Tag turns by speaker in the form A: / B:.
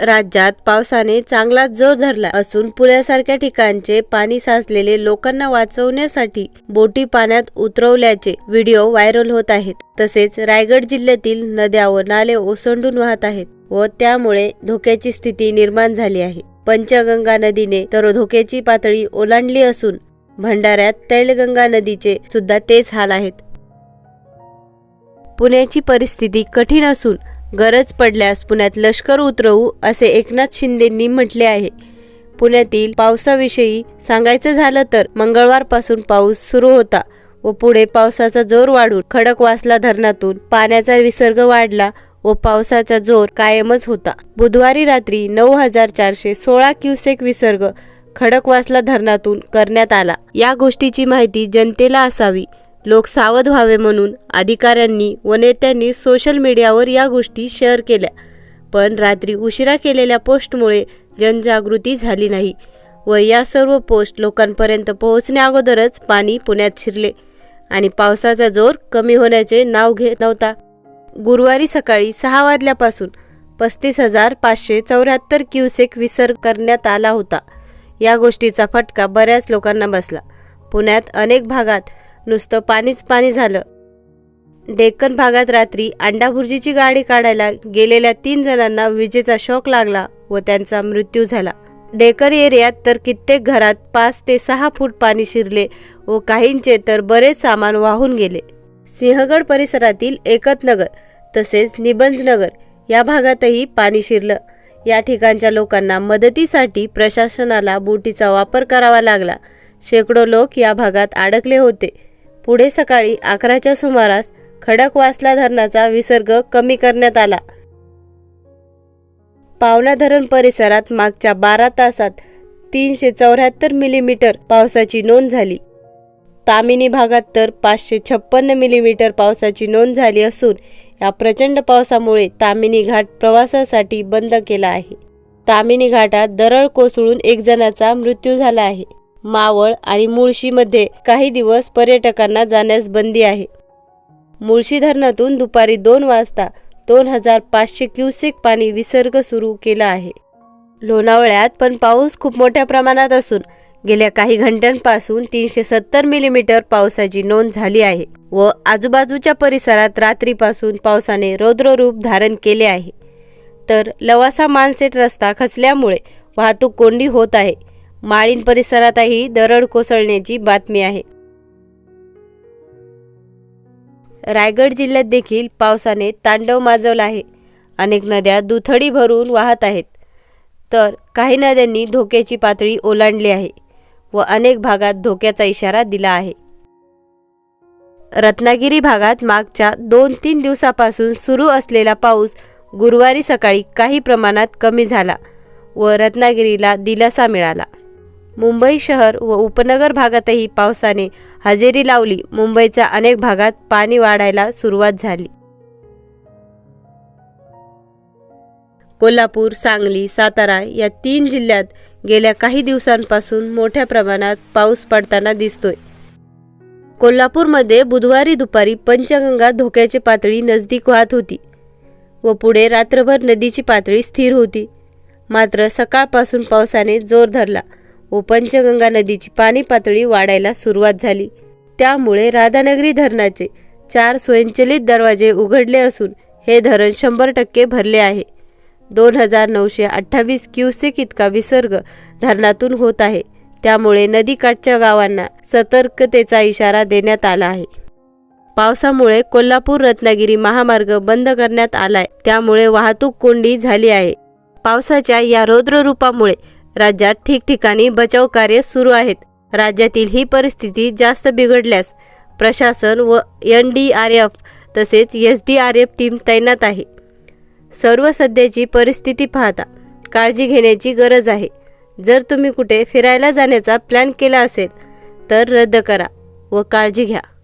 A: राज्यात पावसाने चांगला जोर धरला असून पुण्यासारख्या ठिकाणचे पाणी साचलेले लोकांना वाचवण्यासाठी बोटी पाण्यात उतरवल्याचे व्हिडिओ व्हायरल होत आहेत तसेच रायगड जिल्ह्यातील नद्या व नाले ओसंडून वाहत आहेत व त्यामुळे धोक्याची स्थिती निर्माण झाली आहे पंचगंगा नदीने तर धोक्याची पातळी ओलांडली असून भंडाऱ्यात तैलगंगा नदीचे सुद्धा तेच हाल आहेत पुण्याची परिस्थिती कठीण असून गरज पडल्यास पुण्यात लष्कर उतरवू असे एकनाथ शिंदेंनी म्हटले आहे पुण्यातील पावसाविषयी सांगायचं झालं तर मंगळवारपासून पाऊस सुरू होता व पुढे पावसाचा जोर वाढून खडकवासला धरणातून पाण्याचा विसर्ग वाढला व पावसाचा जोर कायमच होता बुधवारी रात्री नऊ हजार चारशे सोळा क्युसेक विसर्ग खडकवासला धरणातून करण्यात आला या गोष्टीची माहिती जनतेला असावी लोक सावध व्हावे म्हणून अधिकाऱ्यांनी व नेत्यांनी सोशल मीडियावर या गोष्टी शेअर केल्या पण रात्री उशिरा केलेल्या पोस्टमुळे जनजागृती झाली नाही व या सर्व पोस्ट लोकांपर्यंत पोहोचण्याअगोदरच पाणी पुण्यात शिरले आणि पावसाचा जोर कमी होण्याचे नाव घेत नव्हता गुरुवारी सकाळी सहा वाजल्यापासून पस्तीस हजार पाचशे चौऱ्याहत्तर क्युसेक विसर्ग करण्यात आला होता या गोष्टीचा फटका बऱ्याच लोकांना बसला पुण्यात अनेक भागात नुसतं पाणीच पाणी झालं डेक्कन भागात रात्री अंडाभुर्जीची गाडी काढायला गेलेल्या तीन जणांना विजेचा शॉक लागला व त्यांचा मृत्यू झाला डेकर एरियात तर कित्येक घरात पाच ते सहा फूट पाणी शिरले व काहींचे तर बरेच सामान वाहून गेले सिंहगड परिसरातील एकतनगर तसेच निबंजनगर या भागातही पाणी शिरलं या ठिकाणच्या लोकांना मदतीसाठी प्रशासनाला बोटीचा वापर करावा लागला शेकडो लोक या भागात अडकले होते पुढे सकाळी अकराच्या सुमारास खडकवासला धरणाचा विसर्ग कमी करण्यात आला पावना धरण परिसरात मागच्या बारा तासात तीनशे चौऱ्याहत्तर मिलीमीटर पावसाची नोंद झाली तामिनी भागात तर पाचशे छप्पन्न मिलीमीटर पावसाची नोंद झाली असून या प्रचंड पावसामुळे तामिनी घाट प्रवासासाठी बंद केला आहे तामिनी घाटात दरड कोसळून एक जणाचा मृत्यू झाला आहे मावळ आणि मुळशीमध्ये काही दिवस पर्यटकांना जाण्यास बंदी आहे मुळशी धरणातून दुपारी दोन वाजता दोन हजार पाचशे क्युसेक पाणी विसर्ग सुरू केला आहे लोणावळ्यात पण पाऊस खूप मोठ्या प्रमाणात असून गेल्या काही घंट्यांपासून तीनशे सत्तर मिलीमीटर पावसाची नोंद झाली आहे व आजूबाजूच्या परिसरात रात्रीपासून पावसाने रूप धारण केले आहे तर लवासा मानसेट रस्ता खचल्यामुळे वाहतूक कोंडी होत आहे माळीन परिसरातही दरड कोसळण्याची बातमी आहे रायगड जिल्ह्यात देखील पावसाने तांडव माजवला आहे अनेक नद्या दुथडी भरून वाहत आहेत तर काही नद्यांनी धोक्याची पातळी ओलांडली आहे व अनेक भागात धोक्याचा इशारा दिला आहे रत्नागिरी भागात मागच्या दोन तीन दिवसापासून सुरू असलेला पाऊस गुरुवारी सकाळी काही प्रमाणात कमी झाला व रत्नागिरीला दिलासा मिळाला मुंबई शहर व उपनगर भागातही पावसाने हजेरी लावली मुंबईच्या अनेक भागात पाणी वाढायला सुरुवात झाली कोल्हापूर सांगली सातारा या तीन जिल्ह्यात गेल्या काही दिवसांपासून मोठ्या प्रमाणात पाऊस पडताना दिसतोय कोल्हापूरमध्ये बुधवारी दुपारी पंचगंगा धोक्याची पातळी नजदीक वाहत होती व पुढे रात्रभर नदीची पातळी स्थिर होती मात्र सकाळपासून पावसाने जोर धरला व पंचगंगा नदीची पाणी पातळी वाढायला सुरुवात झाली त्यामुळे राधानगरी धरणाचे चार स्वयंचलित दरवाजे उघडले असून हे धरण शंभर टक्के भरले आहे दोन हजार नऊशे अठ्ठावीस क्युसेक इतका विसर्ग धरणातून होत आहे त्यामुळे नदीकाठच्या गावांना सतर्कतेचा इशारा देण्यात आला आहे पावसामुळे कोल्हापूर रत्नागिरी महामार्ग बंद करण्यात आलाय त्यामुळे वाहतूक कोंडी झाली आहे पावसाच्या या रौद्ररूपामुळे राज्यात ठिकठिकाणी बचाव कार्य सुरू आहेत राज्यातील ही परिस्थिती जास्त बिघडल्यास प्रशासन व एन डी आर एफ तसेच S D R F team तैनात आहे सर्व सध्याची परिस्थिती पाहता काळजी घेण्याची गरज आहे जर तुम्ही कुठे फिरायला जाण्याचा प्लॅन केला असेल तर रद्द करा व काळजी घ्या